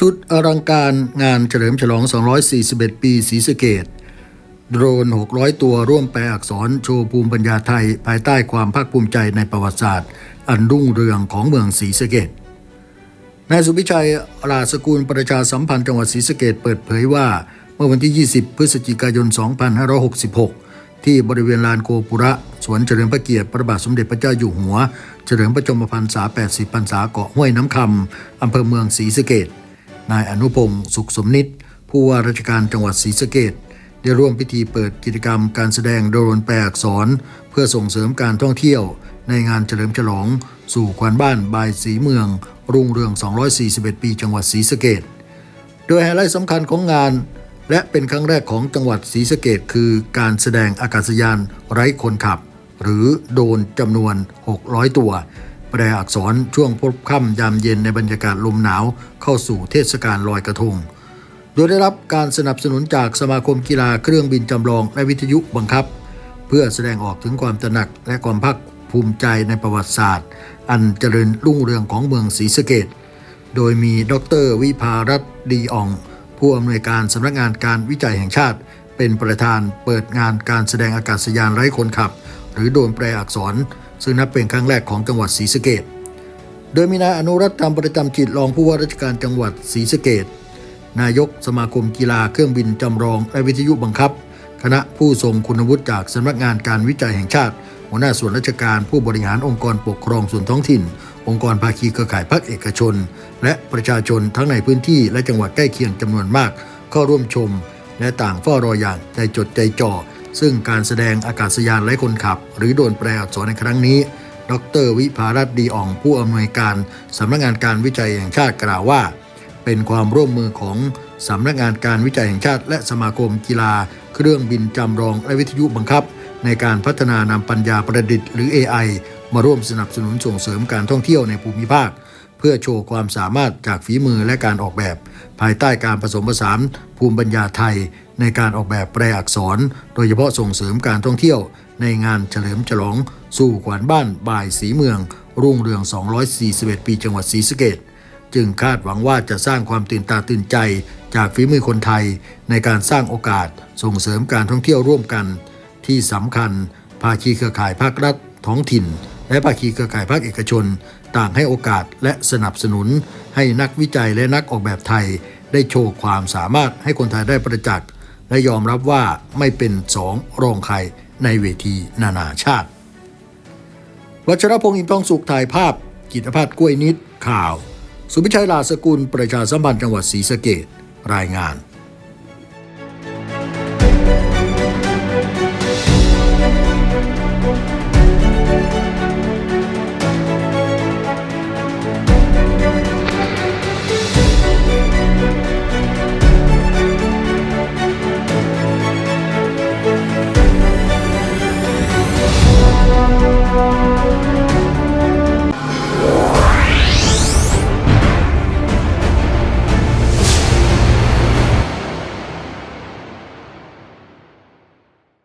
สุดอลังการงานเฉลิมฉลอง 241 ปีศรีสะเกดโดรน 600 ตัวร่วมแปลอักษรโชว์ภูมิปัญญาไทย ภายใต้ความภาคภูมิใจในประวัติศาสตร์ อันรุ่งเรืองของเมืองศรีสะเกดนายสุพิชัยราสกุลประชาสัมพันธ์จังหวัดศรีสะเกดเปิดเผยว่า เมื่อวันที่ 20 พฤศจิกายน 2566 ที่บริเวณลานโกปุระ สวนเฉลิมพระเกียรติพระบาทสมเด็จพระเจ้าอยู่หัว เฉลิมพระชนมพรรษา 80 พรรษาเกาะห้วยน้ำคำอำเภอเมืองศรีสะเกด นายอนุพงศ์สุขสมนิตผู้ว่าราชการจังหวัดศรีสะเกดได้ร่วมพิธีเปิดกิจกรรมการแสดงโดรนแปลอักษร เพื่อส่งเสริมการท่องเที่ยว ในงานเฉลิมฉลอง สู่ขวัญบ้านบายสีเมือง รุ่งเรือง 241 ปีจังหวัดศรีสะเกดโดยไฮไลท์สำคัญของงาน และเป็นครั้งแรกของจังหวัดศรีสะเกดคือการแสดงอากาศยานไร้คนขับ หรือโดนจำนวน 600 ตัว แปลอักษรช่วงพบค่ำยามเย็นในบรรยากาศลมหนาวเข้าสู่เทศกาลลอยกระทง โดยได้รับการสนับสนุนจากสมาคมกีฬาเครื่องบินจำลองและวิทยุบังคับ เพื่อแสดงออกถึงความตระหนักและความภาคภูมิใจในประวัติศาสตร์ อันเจริญรุ่งเรืองของเมืองศรีสะเกดโดยมีดรวิภารัตดีอ่อง ผู้อำนวยการสำนักงานการวิจัยแห่งชาติ เป็นประธานเปิดงานการแสดงอากาศยานไร้คนขับ หรือโดนแปลอักษร ซึ่งนับเป็นครั้งแรกของจังหวัดศรีสะเกดโดยมีนายอนุรัตน์ธรรมประจำจิตรองผู้ว่าราชการจังหวัดศรีสะเกดนายกสมาคมกีฬาเครื่องบินจำลองและวิทยุบังคับ คณะผู้ทรงคุณวุฒิจากสำนักงานการวิจัยแห่งชาติ หัวหน้าส่วนราชการผู้บริหารองค์กรปกครองส่วนท้องถิ่น องค์กรภาคีเครือข่ายภาคเอกชน และประชาชนทั้งในพื้นที่และจังหวัดใกล้เคียงจำนวนมากเข้าร่วมชม และต่างเฝ้ารออย่างใจจดใจจ่อ ซึ่งการแสดงอากาศยานไร้คนขับ หรือโดนแปลอักษรในครั้งนี้ ดรวิภารัตดีอ่องผู้อำนวยการสำนักงานการวิจัยแห่งชาติกล่าวว่า เป็นความร่วมมือของสำนักงานการวิจัยแห่งชาติ และสมาคมกีฬา เครื่องบินจำลองและวิทยุบังคับ ในการพัฒนานำปัญญาประดิษฐ์หรือ AI มาร่วมสนับสนุนส่งเสริมการท่องเที่ยวในภูมิภาค เพื่อโชว์ความสามารถจากฝีมือและการออกแบบ ภายใต้การผสมผสานภูมิปัญญาไทย ในการออกแบบแปลอักษร โดยเฉพาะส่งเสริมการท่องเที่ยว ในงานเฉลิมฉลอง สู่ขวัญบ้านบ่ายสีเมือง รุ่งเรือง 241 ปีจังหวัดศรีสะเกษจึงคาดหวังว่าจะสร้างความตื่นตาตื่นใจ จากฝีมือคนไทย ในการสร้างโอกาสส่งเสริมการท่องเที่ยวร่วมกัน ที่สำคัญ ภาคีเครือข่ายภาครัฐท้องถิ่น และภาคีเครือข่ายภาคเอกชน ต่างให้โอกาสและสนับสนุน ให้นักวิจัยและนักออกแบบไทย ได้โชว์ความสามารถให้คนไทยได้ประจักษ์ และยอมรับว่าไม่เป็นสองรองใครในเวทีนานาชาติ วัชรพงศ์อินทองสุขถ่ายภาพ กิตภัทรกล้วยนิดข่าว สุพิชัยลาสกุลประชาสัมพันธ์จังหวัดศรีสะเกดรายงาน